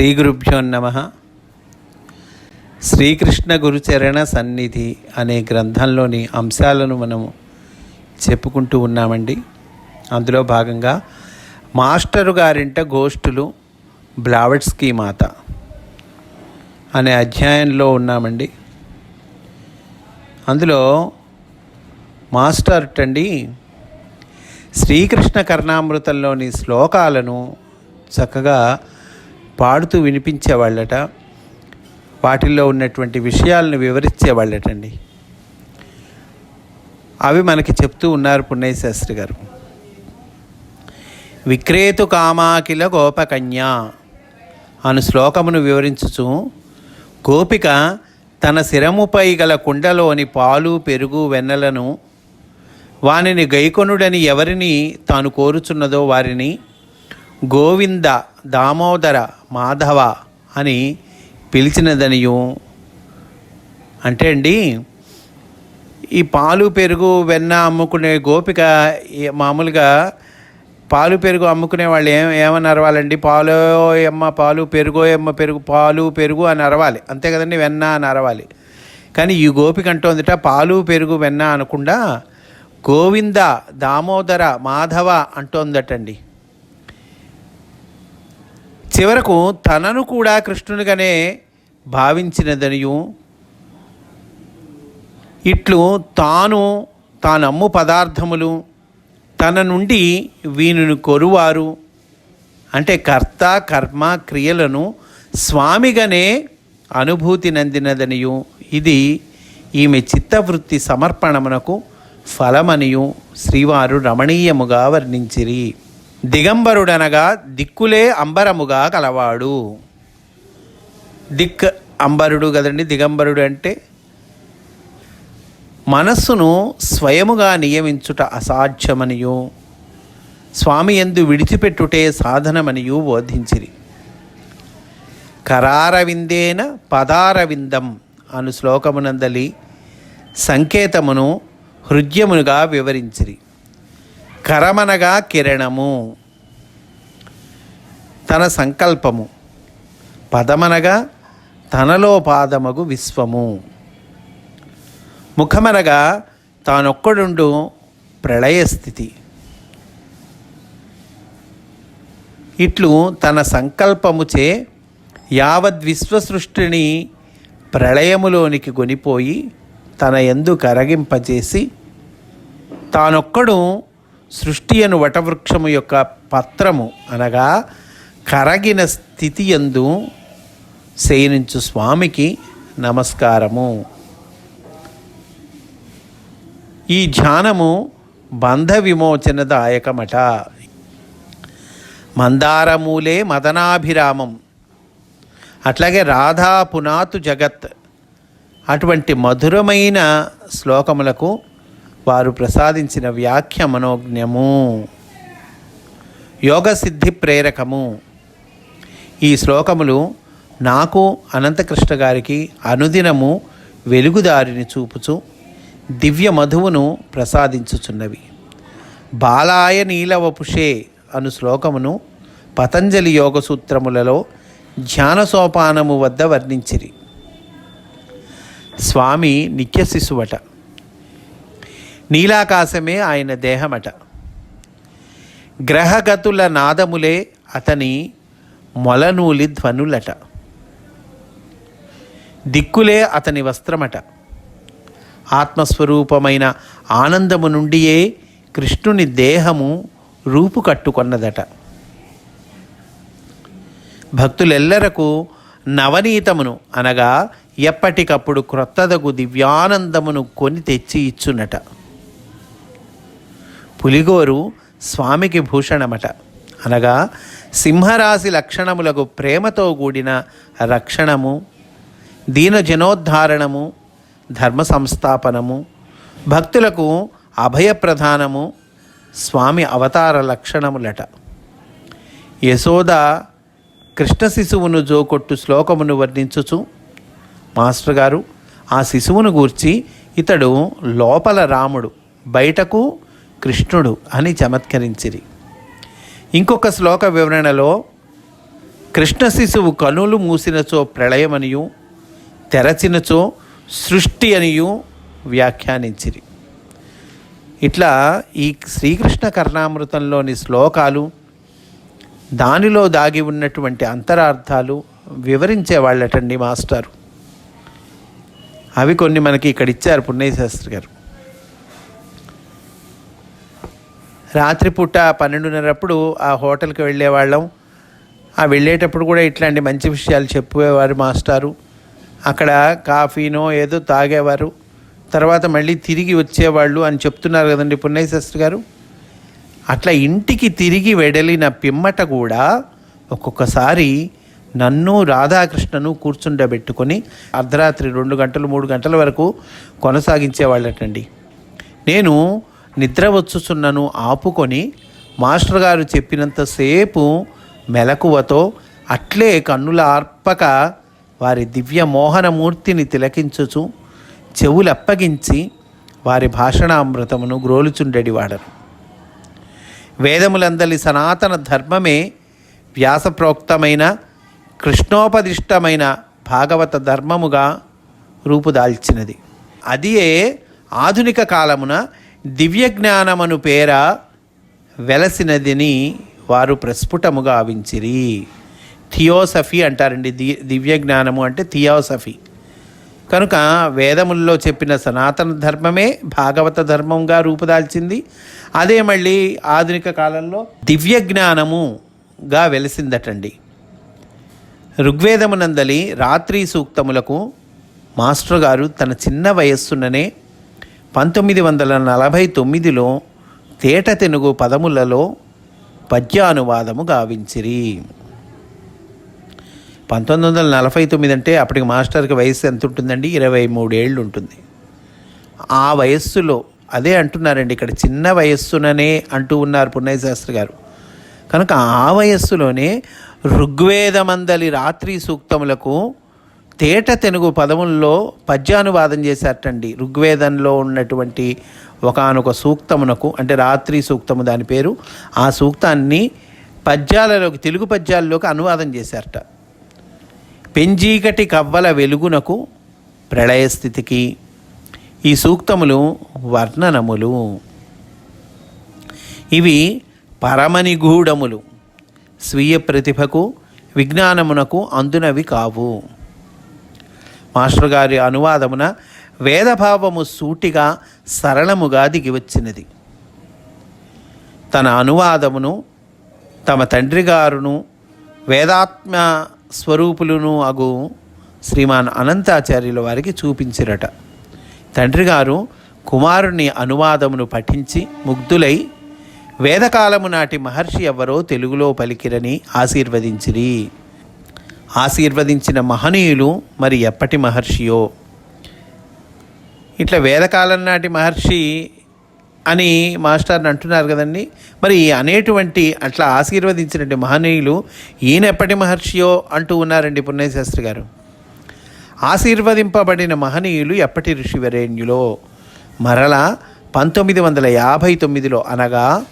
శ్రీ గురుభ్యో నమ. శ్రీకృష్ణ గురుచరణ సన్నిధి అనే గ్రంథంలోని అంశాలను మనము చెప్పుకుంటూ ఉన్నామండి. అందులో భాగంగా మాస్టరు గారింట గోష్ఠులు బ్లావెట్స్కీ మాత అనే అధ్యాయంలో ఉన్నామండి. అందులో మాస్టర్ అండి శ్రీకృష్ణ కర్ణామృతంలోని శ్లోకాలను చక్కగా పాడుతూ వినిపించేవాళ్ళట. వాటిల్లో ఉన్నటువంటి విషయాలను వివరించేవాళ్ళటండి. అవి మనకి చెప్తూ ఉన్నారు పున్నయ్య శాస్త్రి గారు. విక్రేతు కామాకిల గోపకన్య అను శ్లోకమును వివరించుచు గోపిక తన శిరముపై గల కుండలోని పాలు పెరుగు వెన్నెలను వానిని గైకొనుడని ఎవరిని తాను కోరుచున్నదో వారిని గోవింద దామోదర మాధవ అని పిలిచినదనియు. అంటే అండి ఈ పాలు పెరుగు వెన్న అమ్ముకునే గోపిక మామూలుగా పాలు పెరుగు అమ్ముకునే వాళ్ళు ఏం ఏమని అరవాలండి? పాలు ఎమ్మ పాలు పెరుగో ఎమ్మ పెరుగు పాలు పెరుగు అని అరవాలి. అంతే కదండి వెన్న అని అరవాలి. కానీ ఈ గోపిక అంటోందిట పాలు పెరుగు వెన్న అనకుండా గోవింద దామోదర మాధవ అంటోందటండి. చివరకు తనను కూడా కృష్ణునిగానే భావించినదనియు. ఇట్లు తాను తానమ్ము పదార్థములు తన నుండి వీనిని కొరువారు. అంటే కర్త కర్మ క్రియలను స్వామిగానే అనుభూతి నందినదనియు. ఇది ఈమె చిత్తవృత్తి సమర్పణమునకు ఫలమనియు. శ్రీవారు రమణీయముగా వర్ణించిరి. దిగంబరుడనగా దిక్కులే అంబరముగా కలవాడు. దిక్ అంబరుడు కదండి దిగంబరుడు అంటే మనస్సును స్వయముగా నియమించుట అసాధ్యమనియు. స్వామి ఎందు విడిచిపెట్టుటే సాధనమనియు బోధించిరి. కరారవిందేన పదారవిందం అను శ్లోకమునందలి సంకేతమును హృద్యమునుగా వివరించిరి. కరమనగా కిరణము. తన సంకల్పము. పదమనగా తనలో పాదమగు విశ్వము. ముఖమనగా తానొక్కడుండు ప్రళయస్థితి ఇట్లు తన సంకల్పముచే యావద్విశ్వసృష్టిని ప్రళయములోనికి కొనిపోయి తన ఎందు కరగింపజేసి తానొక్కడు సృష్టి అను వటవృక్షము యొక్క పత్రము అనగా కరగిన స్థితి ఎందు శయనించు స్వామికి నమస్కారము. ఈ ధ్యానము బంధ విమోచనదాయకమట. మందారమూలే మదనాభిరామం. అట్లాగే రాధా పునాతు జగత్. అటువంటి మధురమైన శ్లోకములకు వారు ప్రసాదించిన వ్యాఖ్య మనోజ్ఞము. యోగ సిద్ధి ప్రేరకము. ఈ శ్లోకములు నాకు అనంతకృష్ణ గారికి అనుదినము వెలుగుదారిని చూపుచు దివ్య మధువును ప్రసాదించుచున్నవి. బాలాయ నీలవపుషే అను శ్లోకమును పతంజలి యోగ సూత్రములలో ధ్యాన సోపానము వద్ద వర్ణించిరి. స్వామి నిత్య శిశువట. నీలాకాశమే ఆయన దేహమట. గ్రహగతుల నాదములే అతని మొలనూలి ధ్వనులట. దిక్కులే అతని వస్త్రమట. ఆత్మస్వరూపమైన ఆనందము నుండియే కృష్ణుని దేహము రూపు కట్టుకొన్నదట. భక్తులెల్లరకు నవనీతమును అనగా ఎప్పటికప్పుడు క్రొత్తదగు దివ్యానందమును కొని తెచ్చి ఇచ్చునట. పులిగోరు స్వామికి భూషణమట. అనగా సింహరాశి లక్షణములకు ప్రేమతో కూడిన రక్షణము దీన జనోద్ధారణము ధర్మ సంస్థాపనము భక్తులకు అభయప్రధానము స్వామి అవతార లక్షణములట. యశోద కృష్ణ శిశువును జోకొట్టు శ్లోకమును వర్ణించుచు మాస్టర్ గారు ఆ శిశువును గూర్చి ఇతడు లోపల రాముడు బయటకు కృష్ణుడు అని చమత్కరించిరి. ఇంకొక శ్లోక వివరణలో కృష్ణ శిశువు కనులు మూసినచో ప్రళయమనియు తెరచినచో సృష్టి అనియు వ్యాఖ్యానించిరి. ఇట్లా ఈ శ్రీకృష్ణ కర్ణామృతంలోని శ్లోకాలు దానిలో దాగి ఉన్నటువంటి అంతరార్థాలు వివరించేవాళ్ళటండి మాస్టారు. అవి కొన్ని మనకి ఇక్కడ ఇచ్చారు పుణ్యశాస్త్రి గారు. రాత్రిపూట పన్నెండున్నరప్పుడు ఆ హోటల్కి వెళ్ళేవాళ్ళం. ఆ వెళ్ళేటప్పుడు కూడా ఇట్లాంటి మంచి విషయాలు చెప్పేవారు మాస్టారు. అక్కడ కాఫీనో ఏదో తాగేవారు. తర్వాత మళ్ళీ తిరిగి వచ్చేవాళ్ళు అని చెప్తున్నారు కదండి పున్నయ్య శాస్త్రి గారు. అట్లా ఇంటికి తిరిగి వెడలిన పిమ్మట కూడా ఒక్కొక్కసారి నన్ను రాధాకృష్ణను కూర్చుండబెట్టుకొని అర్ధరాత్రి రెండు గంటలు మూడు గంటల వరకు కొనసాగించేవాళ్ళటండి. నేను నిద్ర వచ్చుచున్నను ఆపుకొని మాస్టర్ గారు చెప్పినంతసేపు మెలకువతో అట్లే కన్నుల ఆర్పక వారి దివ్య మోహనమూర్తిని తిలకించుచు చెవులప్పగించి వారి భాషణామృతమును గ్రోలుచుండెడివాడరు వేదములందలి సనాతన ధర్మమే వ్యాసప్రోక్తమైన కృష్ణోపదిష్టమైన భాగవత ధర్మముగా రూపుదాల్చినది. అదియే ఆధునిక కాలమున దివ్య జ్ఞానమను పేర వెలసినదిని వారు ప్రస్ఫుటముగా ఆవించిరి. థియోసఫీ అంటారండి. ది దివ్య జ్ఞానము అంటే థియోసఫీ. కనుక వేదముల్లో చెప్పిన సనాతన ధర్మమే భాగవత ధర్మంగా రూపుదాల్చింది. అదే మళ్ళీ ఆధునిక కాలంలో దివ్య జ్ఞానముగా వెలిసిందటండి. ఋగ్వేదమునందలి రాత్రి సూక్తములకు మాస్టర్ గారు తన చిన్న వయస్సుననే పంతొమ్మిది వందల నలభై తొమ్మిదిలో తేట తెనుగు పదములలో పద్యానువాదము గావించిరి. పంతొమ్మిది వందల నలభై తొమ్మిది అంటే అప్పటికి మాస్టర్కి వయసు ఎంత ఉంటుందండి ఇరవై మూడేళ్ళు ఉంటుంది ఆ వయస్సులో అదే అంటున్నారండి ఇక్కడ చిన్న వయస్సుననే అంటూ ఉన్నారు పున్నయశాస్త్రి గారు. కనుక ఆ వయస్సులోనే ఋగ్వేదమందలి రాత్రి సూక్తములకు తేట తెనుగు పదముల్లో పద్యానువాదం చేశారటండి. ఋగ్వేదంలో ఉన్నటువంటి ఒకానొక సూక్తమునకు అంటే రాత్రి సూక్తము దాని పేరు. ఆ సూక్తాన్ని పద్యాలలోకి తెలుగు పద్యాల్లోకి అనువాదం చేశారట. పెంజీకటి కవ్వల వెలుగునకు ప్రళయస్థితికి ఈ సూక్తములు వర్ణనములు. ఇవి పరమనిగూఢములు. స్వీయ ప్రతిభకు విజ్ఞానమునకు అందునవి కావు. మాస్టర్ గారి అనువాదమున వేదభావము సూటిగా సరళముగా దిగివచ్చినది తన అనువాదమును తమ తండ్రి గారును వేదాత్మ స్వరూపులను అగు శ్రీమాన్ అనంతాచార్యుల వారికి చూపించిరట. తండ్రి గారు కుమారుని అనువాదమును పఠించి ముగ్ధులై వేదకాలము నాటి మహర్షి ఎవరో తెలుగులో పలికిరని ఆశీర్వదించిరి. ఆశీర్వదించిన మహనీయులు మరి ఎప్పటి మహర్షియో? ఇట్లా వేదకాలం నాటి మహర్షి అని మాస్టర్ని అంటున్నారు కదండి. మరి అనేటువంటి అట్లా ఆశీర్వదించినటువంటి మహనీయులు ఈయన ఎప్పటి మహర్షియో అంటూ ఉన్నారండి పుణ్యశాస్త్రి గారు. ఆశీర్వదింపబడిన మహనీయులు ఎప్పటి ఋషివరేణ్యులో? మరలా పంతొమ్మిది వందల యాభై తొమ్మిదిలో అనగా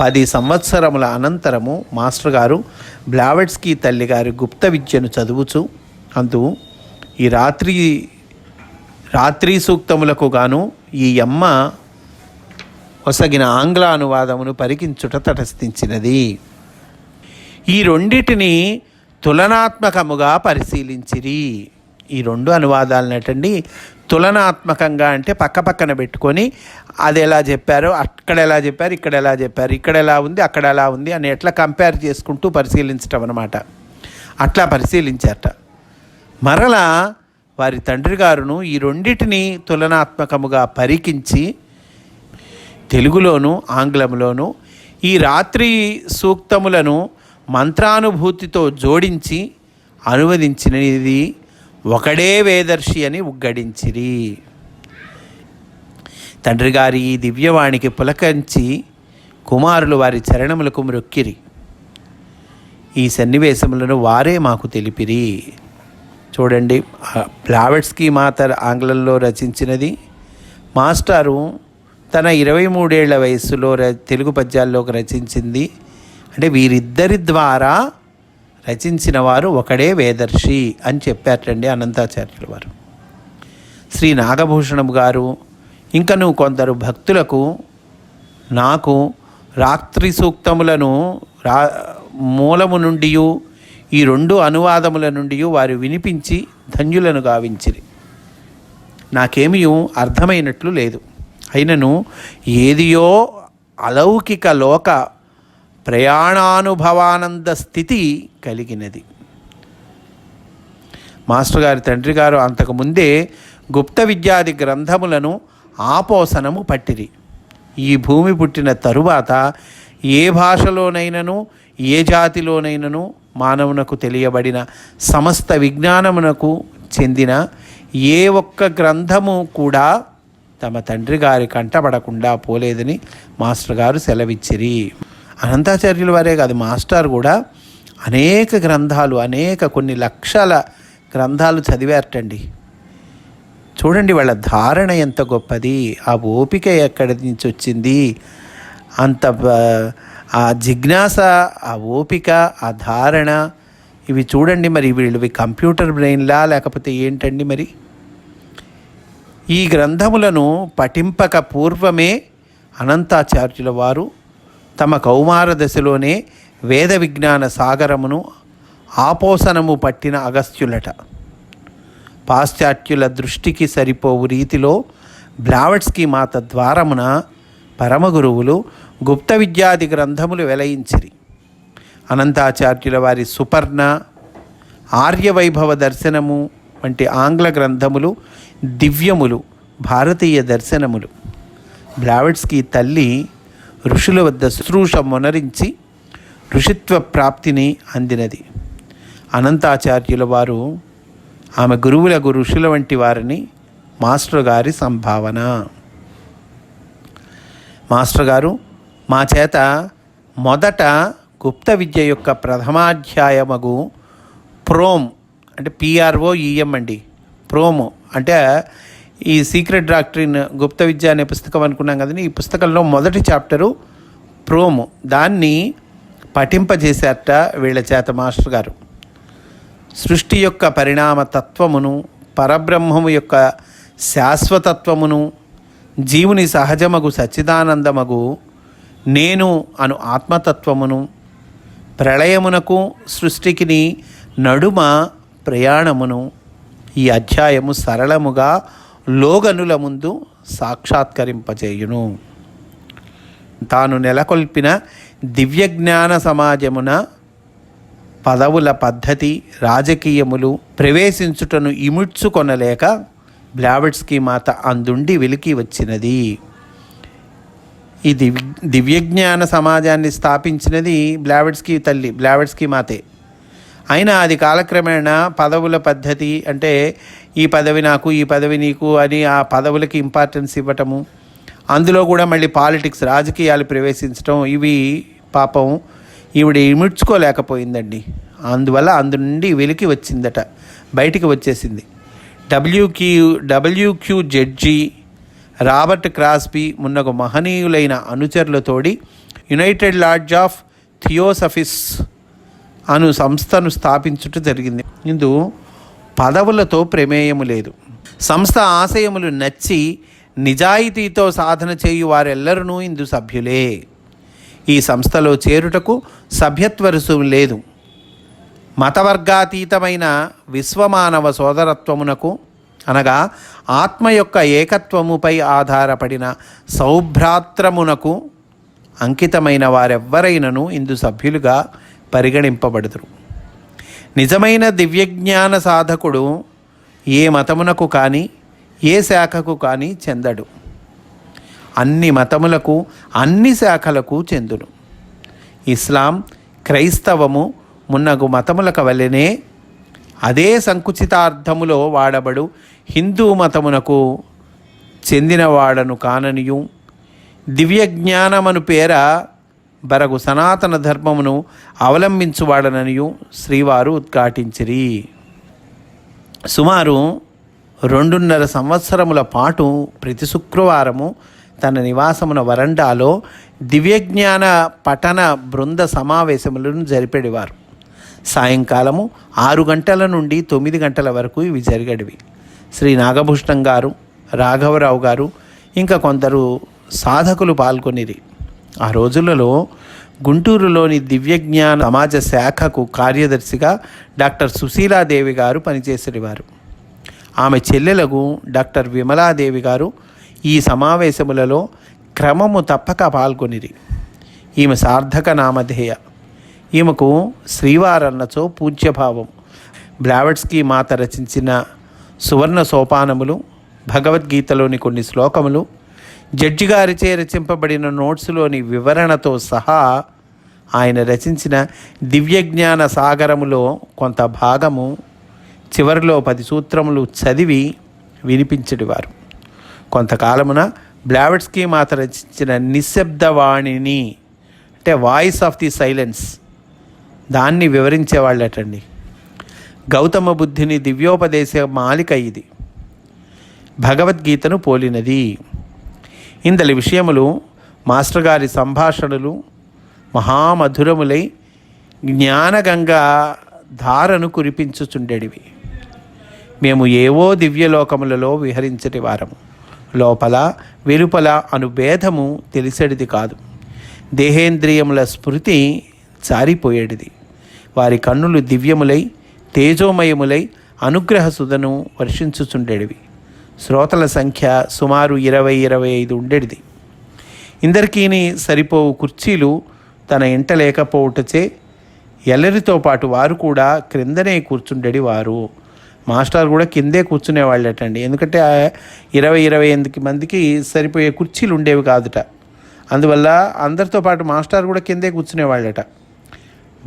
పది సంవత్సరముల అనంతరము మాస్టర్ గారు బ్లావెట్స్కీ తల్లి గారి గుప్త విద్యను చదువుచు. అందు ఈ రాత్రి రాత్రి సూక్తములకు గాను ఈ అమ్మ ఒసగిన ఆంగ్ల అనువాదమును పరికించుట తటస్థించినది. ఈ రెండిటిని తులనాత్మకముగా పరిశీలించిరి. ఈ రెండు అనువాదాలనటండి తులనాత్మకంగా అంటే పక్క పక్కన పెట్టుకొని అది ఎలా చెప్పారో అక్కడ ఎలా చెప్పారు ఇక్కడ ఎలా చెప్పారు ఇక్కడ ఎలా ఉంది అక్కడ ఎలా ఉంది అని ఎట్లా కంపేర్ చేసుకుంటూ పరిశీలించటం అనమాట అట్లా పరిశీలించారట. మరలా వారి తండ్రి గారును ఈ రెండింటిని తులనాత్మకముగా పరికించి తెలుగులోను ఆంగ్లంలోను ఈ రాత్రి సూక్తములను మంత్రానుభూతితో జోడించి అనువదించినది ఒకడే వేదర్శి అని ఉగ్గడించిరి. తండ్రి గారి ఈ దివ్యవాణికి పులకంచి కుమారులు వారి చరణములకు మ్రొక్కిరి. ఈ సన్నివేశములను వారే మాకు తెలిపిరి. చూడండి ప్లావెట్స్కి మాత ఆంగ్లంలో రచించినది మాస్టారు తన ఇరవై మూడేళ్ళ వయస్సులో ర తెలుగు పద్యాల్లోకి రచించింది. అంటే వీరిద్దరి ద్వారా రచించిన వారు ఒకడే వేదర్శి అని చెప్పారటండి అనంతాచార్యుల వారు. శ్రీ నాగభూషణం గారు ఇంకను కొందరు భక్తులకు నాకు రాత్రి సూక్తములను రా మూలము నుండి ఈ రెండు అనువాదముల నుండి వారు వినిపించి ధన్యులను గావించిరి. నాకేమీ అర్థమైనట్లు లేదు. అయినను ఏదియో అలౌకిక లోక ప్రయాణానుభవానంద స్థితి కలిగినది. మాస్టర్ గారి తండ్రి గారు అంతకుముందే గుప్త విద్యాది గ్రంథములను ఆపోసనము పట్టిరి. ఈ భూమి పుట్టిన తరువాత ఏ భాషలోనైనను ఏ జాతిలోనైనను మానవునకు తెలియబడిన సమస్త విజ్ఞానమునకు చెందిన ఏ ఒక్క గ్రంథము కూడా తమ తండ్రి గారి కంటపడకుండా పోలేదని మాస్టర్ గారు సెలవిచ్చిరి. అనంతాచార్యుల వారే కాదు మాస్టర్ కూడా అనేక గ్రంథాలు అనేక కొన్ని లక్షల గ్రంథాలు చదివారటండి. చూడండి వాళ్ళ ధారణ ఎంత గొప్పది ఆ ఓపిక ఎక్కడి నుంచి వచ్చింది అంత ఆ జిజ్ఞాస ఆ ఓపిక ఆ ధారణ ఇవి చూడండి మరి వీళ్ళవి కంప్యూటర్ బ్రెయిన్లా లేకపోతే ఏంటండి మరి? ఈ గ్రంథములను పఠింపక పూర్వమే అనంతాచార్యుల వారు తమ కౌమార దశలోనే వేద విజ్ఞాన సాగరమును ఆపోసనము పట్టిన అగస్త్యులట. పాశ్చాత్యుల దృష్టికి సరిపోవు రీతిలో బ్లావట్స్కి మాత ద్వారమున పరమగురువులు గుప్త విద్యాది గ్రంథములు వెలయించిరి. అనంతాచార్యుల వారి సుపర్ణ ఆర్యవైభవ దర్శనము వంటి ఆంగ్ల గ్రంథములు దివ్యములు భారతీయ దర్శనములు. బ్లావెట్స్కి తల్లి ఋషుల వద్ద శుశ్రూష మొనరించి ఋషిత్వ ప్రాప్తిని అందినది. అనంతాచార్యుల వారు ఆమె గురువులకు ఋషుల వంటి వారిని మాస్టర్ గారి సంభావన. మాస్టర్ గారు మా చేత మొదట గుప్త విద్య యొక్క ప్రథమాధ్యాయమగు ప్రోమ్ అంటే P R O E M అండి. ప్రోమ్ అంటే ఈ సీక్రెట్ డాక్టరీన్ గుప్త విద్య అనే పుస్తకం అనుకున్నాం కదండి. ఈ పుస్తకంలో మొదటి చాప్టరు ప్రోము. దాన్ని పఠింపజేశారట వీళ్ళ చేత మాస్టర్ గారు. సృష్టి యొక్క పరిణామ తత్వమును పరబ్రహ్మము యొక్క శాశ్వతత్వమును జీవుని సహజమగు సచ్చిదానందమగు నేను అను ఆత్మతత్వమును ప్రళయమునకు సృష్టికిని నడుమ ప్రయాణమును ఈ అధ్యాయము సరళముగా లోగనుల ముందు సాక్షాత్కరింపచేయును తాను నెలకొల్పిన దివ్యజ్ఞాన సమాజమున పదవుల పద్ధతి రాజకీయములు ప్రవేశించుటను ఇముడ్చుకొనలేక బ్లావెట్స్కి మాత అందుండి వెలికి వచ్చినది. ఈ దివ్యజ్ఞాన సమాజాన్ని స్థాపించినది బ్లావెట్స్కి తల్లి బ్లావెట్స్కి మాతే. అయినా అది కాలక్రమేణా పదవుల పద్ధతి అంటే ఈ పదవి నాకు ఈ పదవి నీకు అని ఆ పదవులకి ఇంపార్టెన్స్ ఇవ్వటము. అందులో కూడా మళ్ళీ పాలిటిక్స్ రాజకీయాలు ప్రవేశించడం ఇవి పాపం ఈవిడ ఇమిడ్చుకోలేకపోయిందండి. అందువల్ల అందు నుండి వెలికి వచ్చిందట బయటికి వచ్చేసింది. W Q W Q judge Robert Crosbie మున్నగు మహనీయులైన అనుచరులతోడి యునైటెడ్ లాడ్జ్ ఆఫ్ థియోసఫిస్ అను సంస్థను స్థాపించుట జరిగింది. ఇందు పదవులతో ప్రమేయము లేదు. సంస్థ ఆశయములు నచ్చి నిజాయితీతో సాధన చేయు వారెల్లరూ ఇందు సభ్యులే. ఈ సంస్థలో చేరుటకు సభ్యత్వ రుసుము లేదు. మతవర్గాతీతమైన విశ్వమానవ సోదరత్వమునకు అనగా ఆత్మ యొక్క ఏకత్వముపై ఆధారపడిన సౌభ్రాత్రమునకు అంకితమైన వారెవ్వరైనను ఇందు సభ్యులుగా పరిగణింపబడుదురు. నిజమైన దివ్యజ్ఞాన సాధకుడు ఏ మతమునకు కానీ ఏ శాఖకు కానీ చెందడు. అన్ని మతములకు అన్ని శాఖలకు చెందును. ఇస్లాం క్రైస్తవము మున్నగు మతములకు వలెనే అదే సంకుచితార్థములో వాడబడు హిందూ మతమునకు చెందినవాడను కాననియు. దివ్య జ్ఞానమను పేర బరగు సనాతన ధర్మమును అవలంబించువాడననియు శ్రీవారు ఉద్ఘాటించిరి. సుమారు రెండున్నర సంవత్సరముల పాటు ప్రతి శుక్రవారము తన నివాసమున వరండాలో దివ్యజ్ఞాన పఠన బృంద సమావేశములను జరిపేవారు సాయంకాలము ఆరు గంటల నుండి తొమ్మిది గంటల వరకు ఇవి జరిగేవి శ్రీ నాగభూషణం గారు రాఘవరావు గారు ఇంకా కొందరు సాధకులు పాల్గొనిరి. ఆ రోజులలో గుంటూరులోని దివ్యజ్ఞాన సమాజ శాఖకు కార్యదర్శిగా డాక్టర్ సుశీలాదేవి గారు పనిచేసేవారు. ఆమె చెల్లెలకు డాక్టర్ విమలాదేవి గారు ఈ సమావేశములలో క్రమము తప్పక పాల్గొనిరి. ఈమె సార్థక నామధేయ ఈమెకు శ్రీవారన్నచో పూజ్యభావం. బ్లావెట్స్కి మాత రచించిన సువర్ణ సోపానములు భగవద్గీతలోని కొన్ని శ్లోకములు జడ్జి గారిచే రచింపబడిన నోట్స్లోని వివరణతో సహా ఆయన రచించిన దివ్యజ్ఞాన సాగరములో కొంత భాగము చివరిలో పది సూత్రములు చదివి వినిపించడివారు కొంతకాలమున బ్లావెట్స్కి మాత రచించిన నిశ్శబ్దవాణిని అంటే వాయిస్ ఆఫ్ ది సైలెన్స్ దాన్ని వివరించేవాళ్ళటండి గౌతమ బుద్ధిని దివ్యోపదేశ మాలిక ఇది. భగవద్గీతను పోలినది. ఇందలి విషయములు మాస్టర్ గారి సంభాషణలు మహామధురములై జ్ఞానగంగా ధారను కురిపించుచుండెడివి. మేము ఏవో దివ్యలోకములలో విహరించటి వారము. లోపల వెలుపల అనుభేదము తెలిసేటిది కాదు. దేహేంద్రియముల స్మృతి జారిపోయేటిది వారి కన్నులు దివ్యములై తేజోమయములై అనుగ్రహ సుధను వర్షించుచుండేటివి శ్రోతల సంఖ్య సుమారు ఇరవై ఇరవై ఐదు ఉండేది ఇందరికీని సరిపోవు కుర్చీలు తన ఇంట లేకపోవటచే ఎల్లరితో పాటు వారు కూడా క్రిందనే కూర్చుండేది వారు. మాస్టర్ కూడా కిందే కూర్చునేవాళ్ళటండి ఎందుకంటే ఇరవై ఇరవై ఎనిమిది మందికి సరిపోయే కుర్చీలు ఉండేవి కాదుట. అందువల్ల అందరితో పాటు మాస్టర్ కూడా కిందే కూర్చునేవాళ్ళట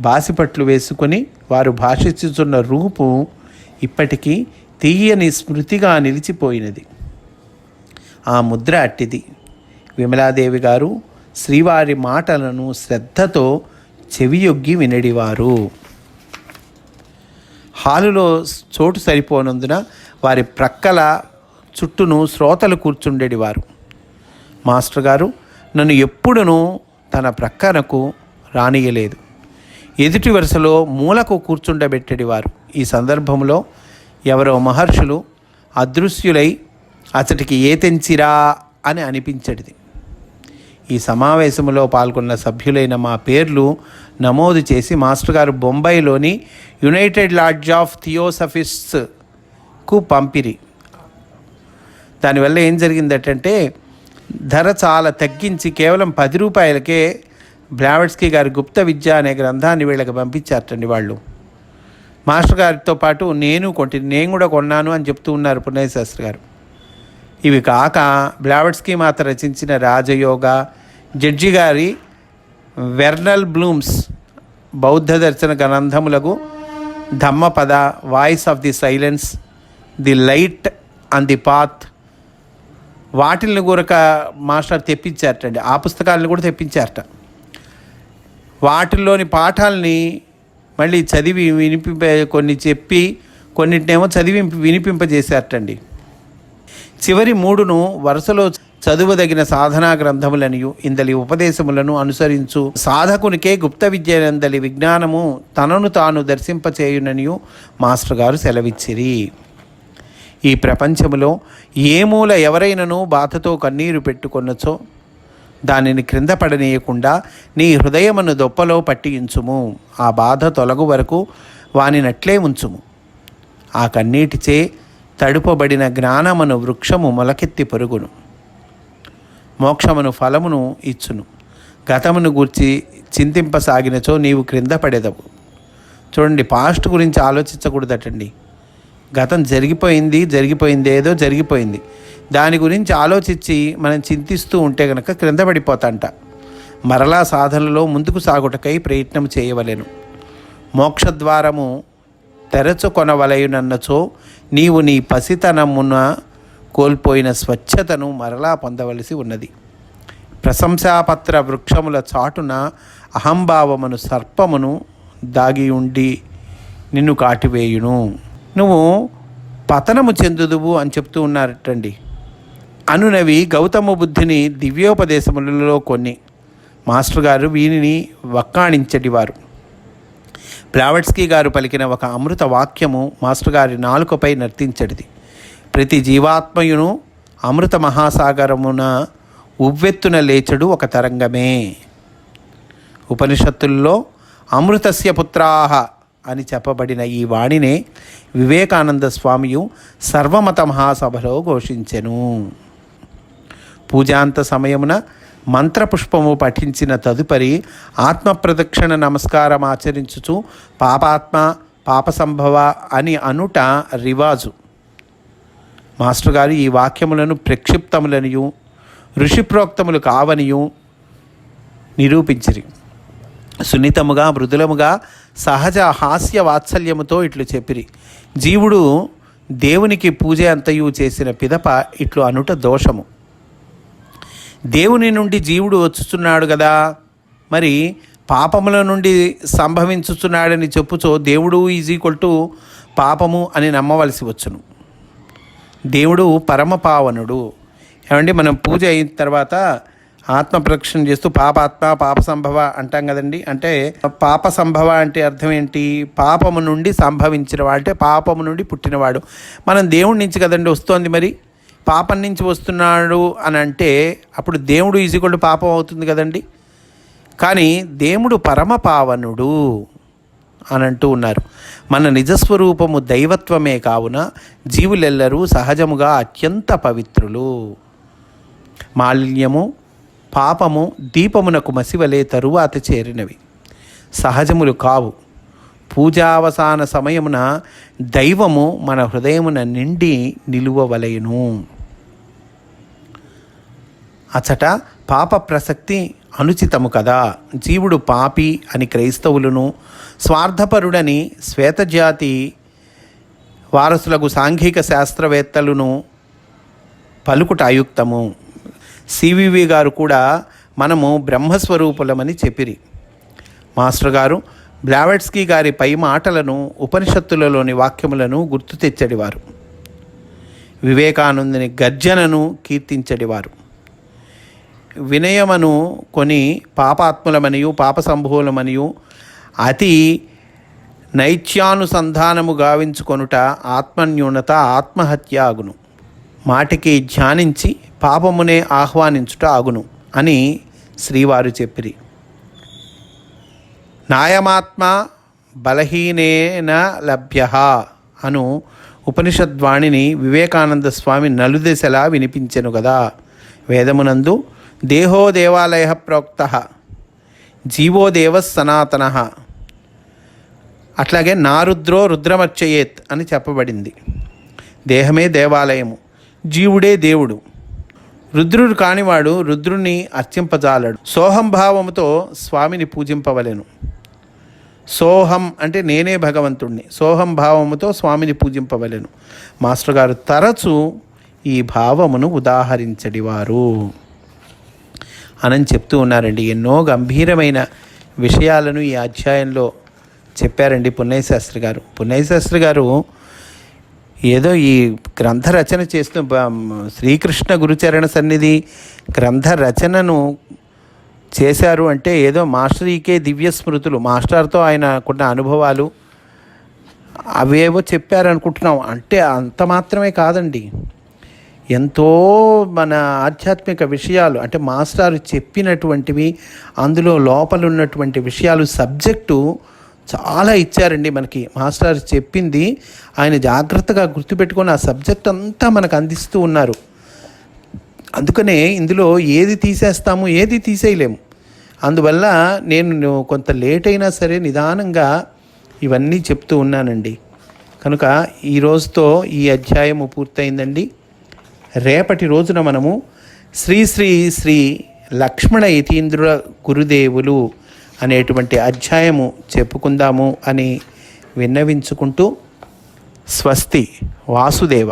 బాసిపట్లు వేసుకొని వారు భాషించుతున్న రూపు ఇప్పటికీ తీయని స్మృతిగా నిలిచిపోయినది. ఆ ముద్ర అట్టిది. విమలాదేవి గారు శ్రీవారి మాటలను శ్రద్ధతో చెవియొగ్గి వినడివారు. హాలులో చోటు సరిపోనందున వారి ప్రక్కల చుట్టూను శ్రోతలు కూర్చుండేటివారు మాస్టర్ గారు నన్ను ఎప్పుడునూ తన ప్రక్కనకు రానియలేదు ఎదుటి వరుసలో మూలకు కూర్చుండబెట్టేటివారు ఈ సందర్భంలో ఎవరో మహర్షులు అదృశ్యులై అతడికి ఏ తెంచిరా అని అనిపించడిది. ఈ సమావేశంలో పాల్గొన్న సభ్యులైన మా పేర్లు నమోదు చేసి మాస్టర్ గారు బొంబాయిలోని యునైటెడ్ లాడ్జ్ ఆఫ్ థియోసఫిస్ట్స్కు పంపిరి. దానివల్ల ఏం జరిగిందటంటే ధర చాలా తగ్గించి కేవలం పది రూపాయలకే బ్లావెట్స్కి గారి గుప్త విద్య అనే గ్రంథాన్ని వీళ్ళకి పంపించారటండి వాళ్ళు. మాస్టర్ గారితో పాటు నేను కొంటి నేను కూడా కొన్నాను అని చెప్తూ ఉన్నారు పున్నయ్య శాస్త్రి గారు. ఇవి కాక బ్లావెట్స్కి మాత రచించిన రాజయోగ జడ్జి గారి వెర్నల్ బ్లూమ్స్ బౌద్ధ దర్శన గ్రంథములకు Dhammapada voice of the silence the light and the path వాటిల్ని కూరక మాస్టర్ తెప్పించారటండి. ఆ పుస్తకాలను కూడా తెప్పించారట. వాటిల్లోని పాఠాలని మళ్ళీ చదివి వినిపింప కొన్ని చెప్పి కొన్నిటినేమో చదివి వినిపింపజేసేటండి చివరి మూడును వరుసలో చదువదగిన సాధనా గ్రంథములనియు ఇందలి ఉపదేశములను అనుసరించు. సాధకునికే గుప్త విద్యనందలి విజ్ఞానము తనను తాను దర్శింపచేయుననియు మాస్టర్ గారు సెలవిచ్చిరి. ఈ ప్రపంచములో ఏ మూల ఎవరైనను బాధతో కన్నీరు పెట్టుకొనొచ్చో దానిని క్రింద పడనీయకుండా నీ హృదయమును దొప్పలో పట్టించుము. ఆ బాధ తొలగు వరకు వానినట్లే ఉంచుము. ఆ కన్నీటిచే తడుపబడిన జ్ఞానమును వృక్షము మొలకెత్తి పొరుగును. మోక్షమును ఫలమును ఇచ్చును. గతమును గూర్చి చింతింపసాగినచో నీవు క్రింద పడేదవు. చూడండి పాస్ట్ గురించి ఆలోచించకూడదటండి. గతం జరిగిపోయింది జరిగిపోయింది ఏదో జరిగిపోయింది. దాని గురించి ఆలోచించి మనం చింతిస్తూ ఉంటే కనుక క్రింద పడిపోతాంట. మరలా సాధనలో ముందుకు సాగుటకై ప్రయత్నం చేయవలెను. మోక్షద్వారము తెరచు కొనవలయునన్నచో నీవు నీ పసితనమున కోల్పోయిన స్వచ్ఛతను మరలా పొందవలసి ఉన్నది. ప్రశంసాపత్ర వృక్షముల చాటున అహంభావమును సర్పమును దాగి ఉండి నిన్ను కాటివేయును. నువ్వు పతనము చెందుదువు అని చెప్తూ ఉన్నారటండి. అనునవి గౌతమ బుద్ధిని దివ్యోపదేశములలో కొన్ని. మాస్టర్ గారు వీనిని వక్కాణించటివారు. ప్లావట్స్కీ గారు పలికిన ఒక అమృత వాక్యము మాస్టర్ గారి నాలుకపై నర్తించడిది. ప్రతి జీవాత్మయును అమృత మహాసాగరమున ఉవ్వెత్తున లేచడు ఒక తరంగమే. ఉపనిషత్తుల్లో అమృతస్య పుత్రాహ అని చెప్పబడిన ఈ వాణినే వివేకానంద స్వామియు సర్వమత మహాసభలో ఘోషించెను. పూజాంత సమయమున మంత్రపుష్పము పఠించిన తదుపరి ఆత్మ ప్రదక్షిణ నమస్కారం ఆచరించుచు పాపాత్మ పాప సంభవ అని అనుట రివాజు. మాస్టర్ గారు ఈ వాక్యములను ప్రక్షిప్తములనియు ఋషిప్రోక్తములు కావనియు నిరూపించిరి. సున్నితముగా మృదులముగా సహజ హాస్య వాత్సల్యముతో ఇట్లు చెప్పిరి. జీవుడు దేవునికి పూజ అంతయు చేసిన పిదప ఇట్లు అనుట దోషము. దేవుని నుండి జీవుడు వచ్చుచున్నాడు కదా. మరి పాపముల నుండి సంభవించుచున్నాడని చెప్పుచో దేవుడు ఈజ్ ఈక్వల్ టు పాపము అని నమ్మవలసి వచ్చును. దేవుడు పరమ పావనుడు. ఏమండి మనం పూజ అయిన తర్వాత ఆత్మ ప్రదక్షిణ చేస్తూ పాపాత్మ పాప సంభవ అంటాం కదండి. అంటే పాప సంభవ అంటే అర్థం ఏంటి? పాపము నుండి సంభవించినవాడు అంటే పాపము నుండి పుట్టినవాడు. మనం దేవుడి నుంచి కదండి వస్తోంది మరి? పాపం నుంచి వస్తున్నాడు అని అంటే అప్పుడు దేవుడు ఈజీగొల్డ్ పాపం అవుతుంది కదండి. కానీ దేవుడు పరమ పావనుడు అని అంటూ ఉన్నారు. మన నిజస్వరూపము దైవత్వమే కావున జీవులెల్లరూ సహజముగా అత్యంత పవిత్రులు. మాలిన్యము పాపము దీపమునకు మసివలే తరువాత చేరినవి. సహజములు కావు. పూజావసాన సమయమున దైవము మన హృదయమున నిండి నిలువవలయను అచట పాప ప్రసక్తి అనుచితము కదా. జీవుడు పాపి అని క్రైస్తవులను స్వార్థపరుడని శ్వేతజాతి వారసులకు సాంఘిక శాస్త్రవేత్తలను పలుకుట అయుక్తము సివివి గారు కూడా మనము బ్రహ్మస్వరూపులమని చెప్పిరి. మాస్టర్ గారు బ్లావెట్స్కీ గారి పై మాటలను ఉపనిషత్తులలోని వాక్యములను గుర్తు తెచ్చడివారు. వివేకానందుని గర్జనను కీర్తించడివారు. వినయమను కొని పాపాత్ములమనియు పాప సంభూలమనియు అతి నైత్యానుసంధానము గావించుకొనుట ఆత్మన్యూనత ఆత్మహత్య ఆగును మాటికి ధ్యానించి పాపమునే ఆహ్వానించుట ఆగును అని శ్రీవారు చెప్పిరి. నాయమాత్మ బలహీనేన లభ్య అను ఉపనిషద్వాణిని వివేకానంద స్వామి నలుదెసలా వినిపించెను కదా వేదమునందు దేహో దేవాలయ ప్రోక్త జీవో దేవ సనాతన. అట్లాగే నారుద్రో రుద్రమర్చయేత్ అని చెప్పబడింది. దేహమే దేవాలయము జీవుడే దేవుడు. రుద్రుడు కానివాడు రుద్రుని అర్చింపజాలడు. సోహం భావముతో స్వామిని పూజింపవలెను. సోహం అంటే నేనే భగవంతుణ్ణి. సోహం భావముతో స్వామిని పూజింపవలెను. మాస్టర్ గారు తరచూ ఈ భావమును ఉదాహరించడివారు. అనని చెప్తూ ఉన్నారండి. ఎన్నో గంభీరమైన విషయాలను ఈ అధ్యాయంలో చెప్పారండి పున్నయ్య శాస్త్రి గారు. పున్నయ్య శాస్త్రి గారు ఏదో ఈ గ్రంథ రచన చేస్తూ శ్రీకృష్ణ గురుచరణ సన్నిధి గ్రంథ రచనను చేశారు అంటే ఏదో మాస్టరీకే దివ్య స్మృతులు మాస్టర్తో ఆయనకున్న అనుభవాలు అవేవో చెప్పారనుకుంటున్నాం. అంటే అంత మాత్రమే కాదండి. ఎంతో మన ఆధ్యాత్మిక విషయాలు అంటే మాస్టారు చెప్పినటువంటివి అందులో లోపల ఉన్నటువంటి విషయాలు సబ్జెక్టు చాలా ఇచ్చారండి మనకి. మాస్టర్ చెప్పింది ఆయన జాగ్రత్తగా గుర్తుపెట్టుకొని ఆ సబ్జెక్ట్ అంతా మనకు అందిస్తూ ఉన్నారు. అందుకనే ఇందులో ఏది తీసేస్తాము ఏది తీసేయలేము. అందువల్ల నేను కొంత లేట్ అయినా సరే నిదానంగా ఇవన్నీ చెప్తూ ఉన్నానండి. కనుక ఈ రోజుతో ఈ అధ్యాయము పూర్తయిందండి. రేపటి రోజున మనము శ్రీ శ్రీ శ్రీ లక్ష్మణ యతీంద్రుల గురుదేవులు అనేటువంటి అధ్యాయము చెప్పుకుందాము అని విన్నవించుకుంటూ స్వస్తి వాసుదేవ.